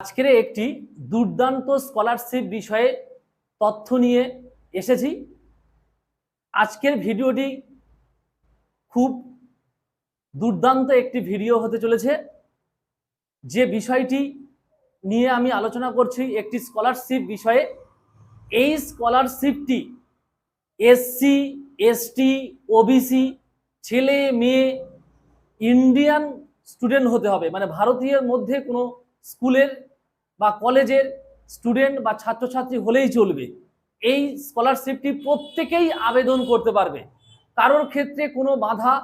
আজকের একটি দুর্দান্ত স্কলারশিপ বিষয়ে তথ্য নিয়ে এসেছি। আজকের ভিডিওটি খুব দুর্দান্ত একটি ভিডিও হতে চলেছে। যে বিষয়টি নিয়ে আমি আলোচনা করছি, একটি স্কলারশিপ বিষয়ে, এই স্কলারশিপটি এসসি এসটি ওবিসি ছেলে, মেয়ে ইন্ডিয়ান স্টুডেন্ট হতে হবে। মানে ভারতীয়ের মধ্যে কোনো স্কুলের বা কলেজের স্টুডেন্ট বা ছাত্রছাত্রী হলেই চলবে, এই স্কলারশিপটি প্রত্যেকেই আবেদন করতে পারবে। কারোর ক্ষেত্রে কোনো বাধা,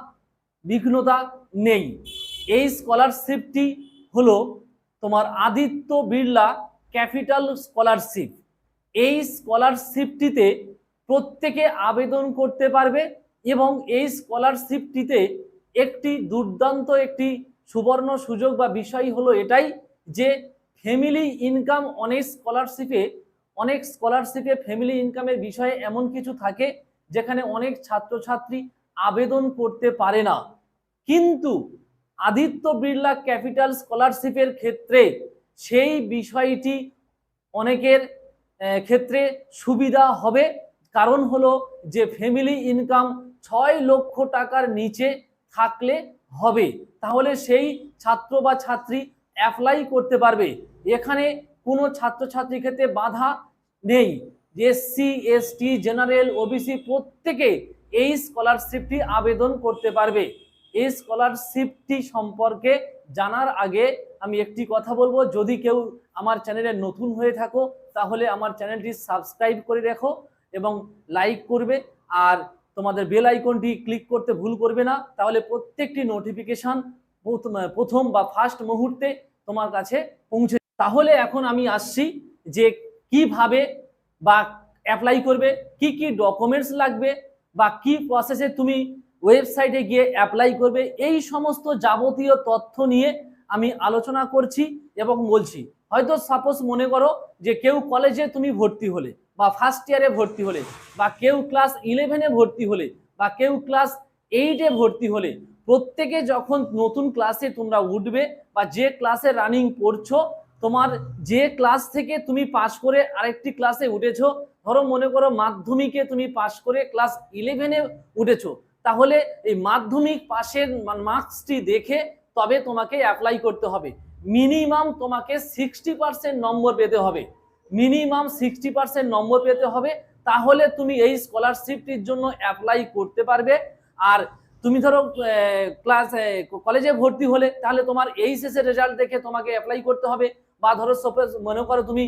বিঘ্নতা নেই। এই স্কলারশিপটি হলো তোমার আদিত্য বিড়লা ক্যাপিটাল স্কলারশিপ এই স্কলারশিপটিতে প্রত্যেকে আবেদন করতে পারবে এবং এই স্কলারশিপটিতে একটি দুর্দান্ত একটি সুবর্ণ সুযোগ বা বিষয় হলো এটাই যে ফ্যামিলি ইনকাম অনেক স্কলারশিপে অনেক স্কলারশিপে ফ্যামিলি ইনকামের বিষয়ে এমন কিছু থাকে যেখানে অনেক ছাত্রছাত্রী আবেদন করতে পারে না। কিন্তু আদিত্য বিড়লা ক্যাপিটাল স্কলারশিপের ক্ষেত্রে সেই বিষয়টি অনেকের ক্ষেত্রে সুবিধা হবে। কারণ হলো যে ফ্যামিলি ইনকাম ছয় লক্ষ টাকার নিচে থাকলে হবে। তাহলে সেই ছাত্র বা ছাত্রী অ্যাপ্লাই করতে পারবে। এখানে কোনো ছাত্রছাত্রীর ক্ষেত্রে বাধা নেই। যে এসসি এসটি জেনারেল ওবিসি প্রত্যেকে এই স্কলারশিপটি আবেদন করতে পারবে। এই স্কলারশিপটি সম্পর্কে জানার আগে আমি একটি কথা বলব। যদি কেউ আমার চ্যানেলে নতুন হয়ে থাকো, তাহলে আমার চ্যানেলটি সাবস্ক্রাইব করে রাখো এবং লাইক করবে। আর তোমাদের বেল আইকনটি ক্লিক করতে ভুল করবে না। তাহলে প্রত্যেকটি নোটিফিকেশন প্রথম বা ফার্স্ট মুহূর্তে তোমার কাছে পৌঁছে তাহলে এখন আমি আসছি যে কীভাবে বা অ্যাপ্লাই করবে, কি কি ডকুমেন্টস লাগবে বা কি প্রসেসে তুমি ওয়েবসাইটে গিয়ে অ্যাপ্লাই করবে, এই সমস্ত যাবতীয় তথ্য নিয়ে আমি আলোচনা করছি এবং বলছি। হয়তো সাপোজ মনে করো যে কেউ কলেজে তুমি ভর্তি হলে বা ফার্স্ট ইয়ারে ভর্তি হলে বা কেউ ক্লাস ইলেভেনে ভর্তি হলে বা কেউ ক্লাস এইটে ভর্তি হলে প্রত্যেকে যখন নতুন ক্লাসে তোমরা উঠবে বা যে ক্লাসে রানিং পড়ছো, তোমার যে ক্লাস থেকে তুমি পাশ করে আরেকটি ক্লাসে উঠেছো, ধরো মনে করো মাধ্যমিকে তুমি পাশ করে ক্লাস ইলেভেনে উঠেছো, তাহলে এই মাধ্যমিক পাশের মার্কসটি দেখে তবে তোমাকে অ্যাপ্লাই করতে হবে। মিনিমাম তোমাকে সিক্সটি পার্সেন্ট নম্বর পেতে হবে। মিনিমাম সিক্সটি পার্সেন্ট নম্বর পেতে হবে, তাহলে তুমি এই স্কলারশিপটির জন্য অ্যাপ্লাই করতে পারবে। আর তুমি ধরো ক্লাস কলেজে ভর্তি হলে, তাহলে তোমার এইচএস এর রেজাল্ট দেখে তোমাকে অ্যাপ্লাই করতে হবে। বা ধরো সাপোজ মনে করো তুমি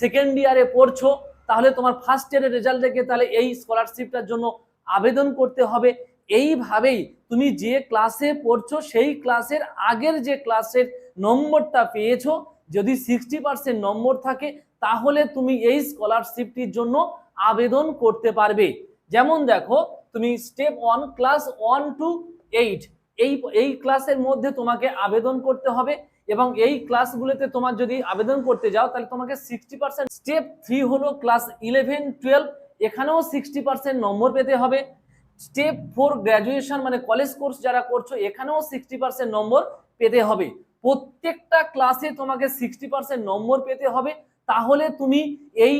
সেকেন্ড ইয়ারে পড়ছো, তাহলে তোমার ফার্স্ট ইয়ারের রেজাল্ট দেখে তাহলে এই স্কলারশিপটার জন্য আবেদন করতে হবে। এইভাবেই তুমি যে ক্লাসে পড়ছো, সেই ক্লাসের আগের যে ক্লাসের নম্বরটা পেয়েছ, যদি সিক্সটি পার্সেন্ট নম্বর থাকে, তাহলে তুমি এই স্কলারশিপটির জন্য আবেদন করতে পারবে। যেমন দেখো তুমি step one class one two eight এই এই ক্লাসের মধ্যে তোমাকে আবেদন করতে হবে এবং এই ক্লাসগুলোতে তোমার যদি আবেদন করতে যাও, তাহলে তোমাকে সিক্সটি পার্সেন্ট স্টেপ থ্রি হলো ক্লাস ইলেভেন টুয়েলভ এখানেও সিক্সটি পার্সেন্ট নম্বর পেতে হবে। স্টেপ ফোর গ্র্যাজুয়েশন মানে কলেজ কোর্স যারা করছ, এখানেও সিক্সটি পার্সেন্ট নম্বর পেতে হবে। প্রত্যেকটা ক্লাসে তোমাকে সিক্সটি পার্সেন্ট নম্বর পেতে হবে। তাহলে তুমি এই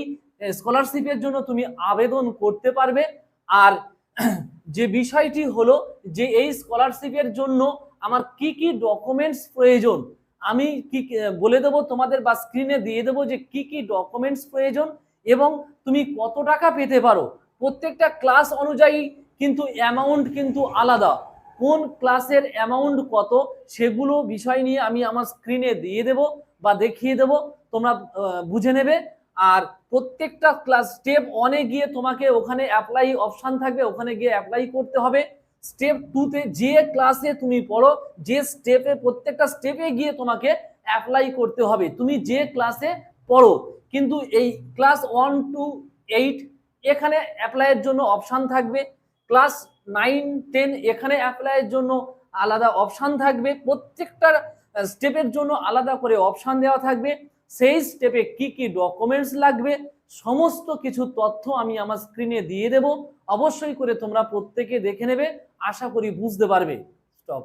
স্কলারশিপের জন্য তুমি আবেদন করতে পারবে। আর যে বিষয়টি হলো যে এই স্কলারশিপের জন্য আমার কি কি ডকুমেন্টস প্রয়োজন? আমি কি বলে দেবো তোমাদের বা স্ক্রিনে দিয়ে দেবো যে কি কি ডকুমেন্টস প্রয়োজন এবং তুমি কত টাকা পেতে পারো। প্রত্যেকটা ক্লাস অনুযায়ী কিন্তু অ্যামাউন্ট কিন্তু আলাদা। কোন ক্লাসের অ্যামাউন্ট কত সেগুলো বিষয় নিয়ে আমি আমার স্ক্রিনে দিয়ে দেব বা দেখিয়ে দেব। তোমরা বুঝে নেবে। আর প্রত্যেকটা ক্লাস স্টেপ ওয়ানে গিয়ে তোমাকে ওখানে অ্যাপ্লাই অপশান থাকবে, ওখানে গিয়ে অ্যাপ্লাই করতে হবে। স্টেপ টুতে যে ক্লাসে তুমি পড়ো, যে স্টেপে প্রত্যেকটা স্টেপে গিয়ে তোমাকে অ্যাপ্লাই করতে হবে। তুমি যে ক্লাসে পড়ো, কিন্তু এই ক্লাস ওয়ান টু এইট এখানে অ্যাপ্লাইয়ের জন্য অপশান থাকবে। ক্লাস নাইন টেন এখানে অ্যাপ্লাইয়ের জন্য আলাদা অপশান থাকবে। প্রত্যেকটা স্টেপের জন্য আলাদা করে অপশান দেওয়া থাকবে। সেই স্টেপে কি কি ডকুমেন্টস লাগবে, সমস্ত কিছু তথ্য আমি আমার স্ক্রিনে দিয়ে দেব। অবশ্যই করে তোমরা প্রত্যেকে দেখে নেবে, আশা করি বুঝতে পারবে। স্টপ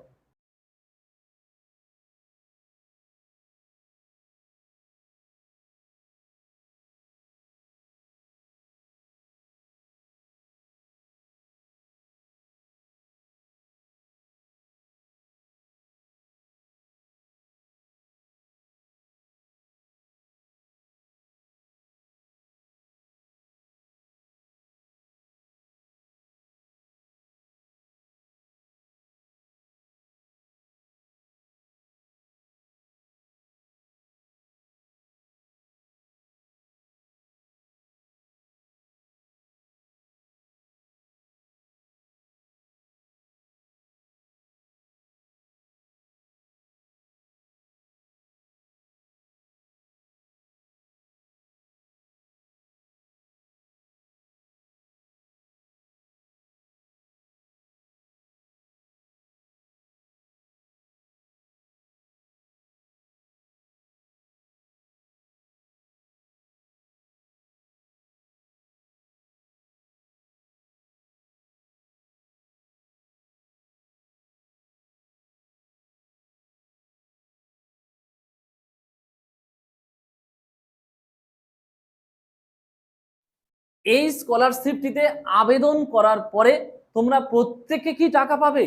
এই স্কলারশিপটিতে আবেদন করার পরে তোমরা প্রত্যেকে কি টাকা পাবে?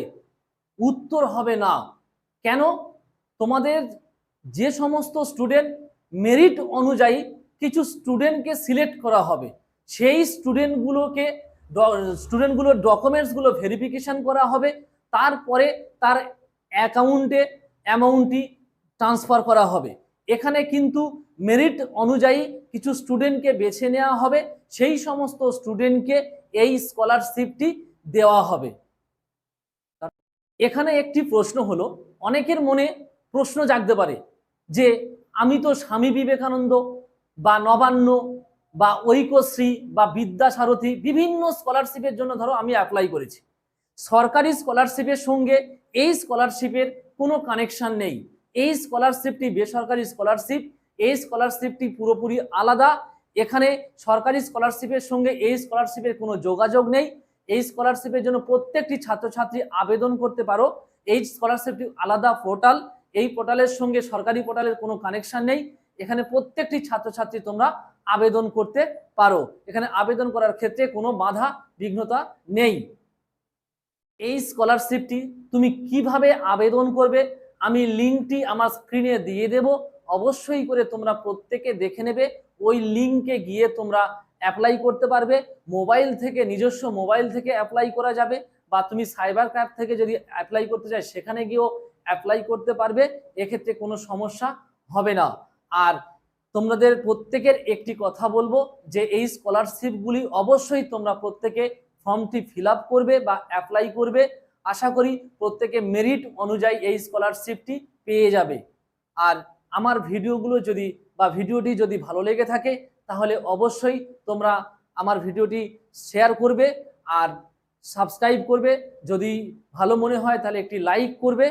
উত্তর হবে না। কেন? তোমাদের যে সমস্ত স্টুডেন্ট মেরিট অনুযায়ী কিছু স্টুডেন্টকে সিলেক্ট করা হবে, সেই স্টুডেন্টগুলোকে স্টুডেন্টগুলোর ডকুমেন্টসগুলো ভেরিফিকেশন করা হবে, তারপরে তার অ্যাকাউন্টে অ্যামাউন্টটি ট্রান্সফার করা হবে। এখানে কিন্তু মেরিট অনুযায়ী কিছু স্টুডেন্টকে বেছে নেওয়া হবে, সেই সমস্ত স্টুডেন্টকে এই স্কলারশিপটি দেওয়া হবে। এখানে একটি প্রশ্ন হলো, অনেকের মনে প্রশ্ন জাগতে পারে যে, আমি তো স্বামী বিবেকানন্দ বা নবান্ন বা ঐক্যশ্রী বা বিদ্যাসারথী, বিভিন্ন স্কলারশিপের জন্য ধরো আমি অ্যাপ্লাই করেছি। সরকারি স্কলারশিপের সঙ্গে এই স্কলারশিপের কোনো কানেকশন নেই। এই স্কলারশিপটি বেসরকারি স্কলারশিপ এই স্কলারশিপটি পুরোপুরি আলাদা। এখানে সরকারি স্কলারশিপের সঙ্গে এই স্কলারশিপের কোনো যোগাযোগ নেই। এই স্কলারশিপের জন্য প্রত্যেকটি ছাত্রছাত্রী আবেদন করতে পারো। এই স্কলারশিপটি আলাদা পোর্টাল। এই পোর্টালের সঙ্গে সরকারি পোর্টালের কোনো কানেকশন নেই। এখানে প্রত্যেকটি ছাত্রছাত্রী তোমরা আবেদন করতে পারো। এখানে আবেদন করার ক্ষেত্রে কোনো বাধা, বিঘ্নতা নেই। এই স্কলারশিপটি তুমি কীভাবে আবেদন করবে? আমি লিঙ্কটি আমার স্ক্রিনে দিয়ে দেব। অবশ্যই করে তোমরা প্রত্যেকে দেখে নেবে। ওই লিঙ্কে গিয়ে তোমরা অ্যাপ্লাই করতে পারবে। মোবাইল থেকে, নিজস্ব মোবাইল থেকে অ্যাপ্লাই করা যাবে বা তুমি সাইবার ক্যাফ থেকে যদি অ্যাপ্লাই করতে চাই সেখানে গিয়েও অ্যাপ্লাই করতে পারবে। এক্ষেত্রে কোনো সমস্যা হবে না। আর তোমাদের প্রত্যেকের একটি কথা বলব যে, এই স্কলারশিপগুলি অবশ্যই তোমরা প্রত্যেকে ফর্মটি ফিল করবে বা অ্যাপ্লাই করবে। আশা করি প্রত্যেকে মেরিট অনুযায়ী এই স্কলারশিপটি পেয়ে যাবে। আর আমার ভিডিওগুলো যদি বা ভিডিওটি যদি ভালো লেগে থাকে, তাহলে অবশ্যই তোমরা আমার ভিডিওটি শেয়ার করবে আর সাবস্ক্রাইব করবে। যদি ভালো মনে হয়, তাহলে একটি লাইক করবে।